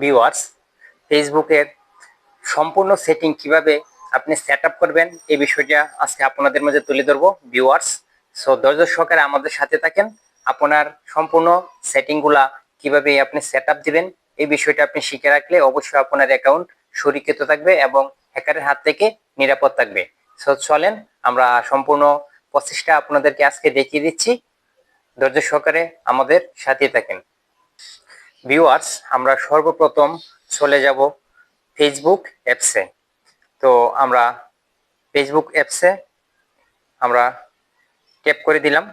Viewers ফেসবুকের সম্পূর্ণ setting কীভাবে আপনি সেট করবেন, এই বিষয়টা আজকে আপনাদের মাঝে তুলে ধরবো ভিউয়ার্স সো ধৈর্য সহকারে আমাদের সাথে থাকেন। আপনার সম্পূর্ণ সেটিংগুলা কীভাবে আপনি সেট দিবেন, এই বিষয়টা আপনি শিখে রাখলে অবশ্যই আপনার অ্যাকাউন্ট সুরক্ষিত থাকবে এবং হ্যাকারের হাত থেকে নিরাপদ থাকবে। সো চলেন আমরা সম্পূর্ণ প্রসেসটা আপনাদেরকে আজকে দেখিয়ে দিচ্ছি। ধৈর্য সহকারে আমাদের সাথে থাকেন। ভিউয়ার্স আমরা সর্বপ্রথম চলে যাব ফেসবুক অ্যাপসে তো আমরা ফেসবুক অ্যাপসে আমরা ট্যাপ করে দিলাম।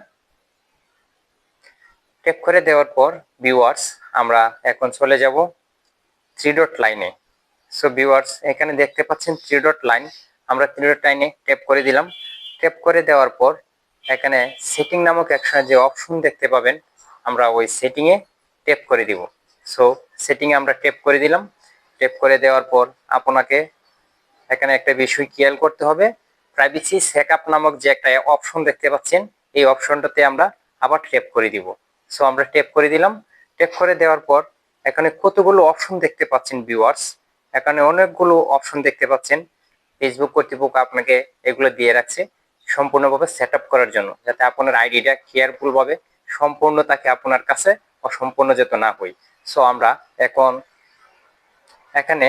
ট্যাপ করে দেওয়ার পর ভিউয়ার্স আমরা এখন চলে যাব থ্রি ডট লাইনে সো ভিউয়ার্স এখানে দেখতে পাচ্ছেন থ্রি ডট লাইন আমরা থ্রি ডট লাইনে ট্যাপ করে দিলাম। ট্যাপ করে দেওয়ার পর এখানে সেটিং নামক একসাথে যে অপশন দেখতে পাবেন, আমরা ওই সেটিংয়ে ট্যাপ করে দিব। সো সেটিংয়ে আমরা ট্যাপ করে দিলাম। ট্যাপ করে দেওয়ার পর আপনাকে এখানে একটা বিষয় খেয়াল করতে হবে। প্রাইভেসি সেকআপ নামক যে একটা অপশন দেখতে পাচ্ছেন, এই অপশনটাতে আমরা আবার ট্যাপ করে দিব। সো আমরা ট্যাপ করে দিলাম। ট্যাপ করে দেওয়ার পর এখানে কতগুলো অপশন দেখতে পাচ্ছেন ভিউয়ার্স এখানে অনেকগুলো অপশন দেখতে পাচ্ছেন। ফেসবুক কর্তৃপক্ষ আপনাকে এগুলো দিয়ে রাখছে সম্পূর্ণভাবে সেট করার জন্য, যাতে আপনার আইডিটা কেয়ারফুল ভাবে সম্পূর্ণ তাকে আপনার কাছে অসম্পূর্ণ যেত না হই। সো আমরা এখন এখানে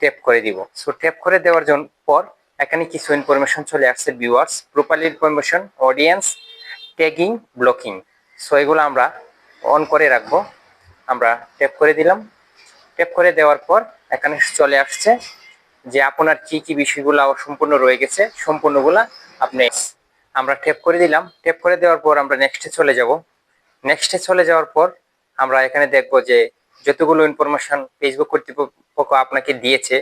ট্যাপ করে দিব। সো ট্যাপ করে দেওয়ার জন্য পর এখানে কিছু ইনফরমেশন চলে আসছে viewers properly information audience tagging blocking so এগুলো আমরা অন করে রাখব। আমরা ট্যাপ করে দিলাম। ট্যাপ করে দেওয়ার পর এখানে চলে আসছে যে আপনার কি কি বিষয়গুলো সম্পূর্ণ রয়ে গেছে, সম্পূর্ণগুলা আপনি আমরা ট্যাপ করে দিলাম। ট্যাপ করে দেওয়ার পর আমরা নেক্সটে চলে যাব। নেক্সটে চলে যাওয়ার পর আমরা এখানে দেখব যে যতগুলো ইনফরমেশন ফেসবুক কর্তৃপক্ষ আপনাকে দিয়েছে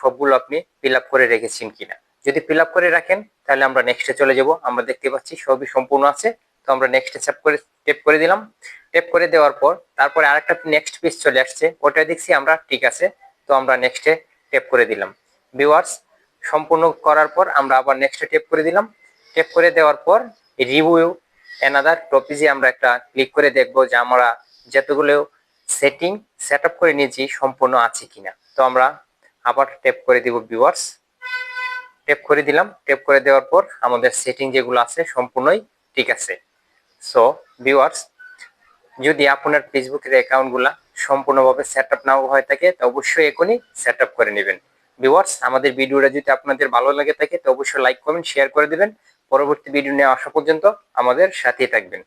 সবগুলো আপনি ফিল করে রেখেছেন কিনা। যদি ফিল করে রাখেন, তাহলে আমরা নেক্সটে চলে যাব। আমরা দেখতে পাচ্ছি সবই সম্পূর্ণ আছে। তো আমরা নেক্সটে চাপ করে টেপ করে দিলাম। টেপ করে দেওয়ার পর তারপরে আরেকটা নেক্সট পেজ চলে আসছে। ওটা দেখছি আমরা ঠিক আছে। তো আমরা নেক্সটে টেপ করে দিলাম। ভিউয়ার্স সম্পূর্ণ করার পর আমরা আবার নেক্সটে টেপ করে দিলাম। টেপ করে দেওয়ার পর রিভিউ এনাদার টপিজে আমরা একটা ক্লিক করে দেখব যে আমরা যতগুলো সেটিং সেট আপ করে নিয়েছি সম্পূর্ণ আছে কিনা। তো আমরা আবার টেপ করে দিব ভিউয়ার্স টেপ করে দিলাম। টেপ করে দেওয়ার পর আমাদের সেটিং যেগুলো আছে সম্পূর্ণই ঠিক আছে। সো ভিউয়ার্স যদি আপনার ফেসবুকের অ্যাকাউন্টগুলা সম্পূর্ণভাবে সেট আপ নাও হয়ে থাকে, তো অবশ্যই এখনই সেট আপ করে নেবেন। ভিউয়ার্স আমাদের ভিডিওটা যদি আপনাদের ভালো লাগে থাকে, তো অবশ্যই লাইক কমেন্ট শেয়ার করে দিবেন। পরবর্তী ভিডিও নিয়ে আসা পর্যন্ত আমাদের সাথেই থাকবেন।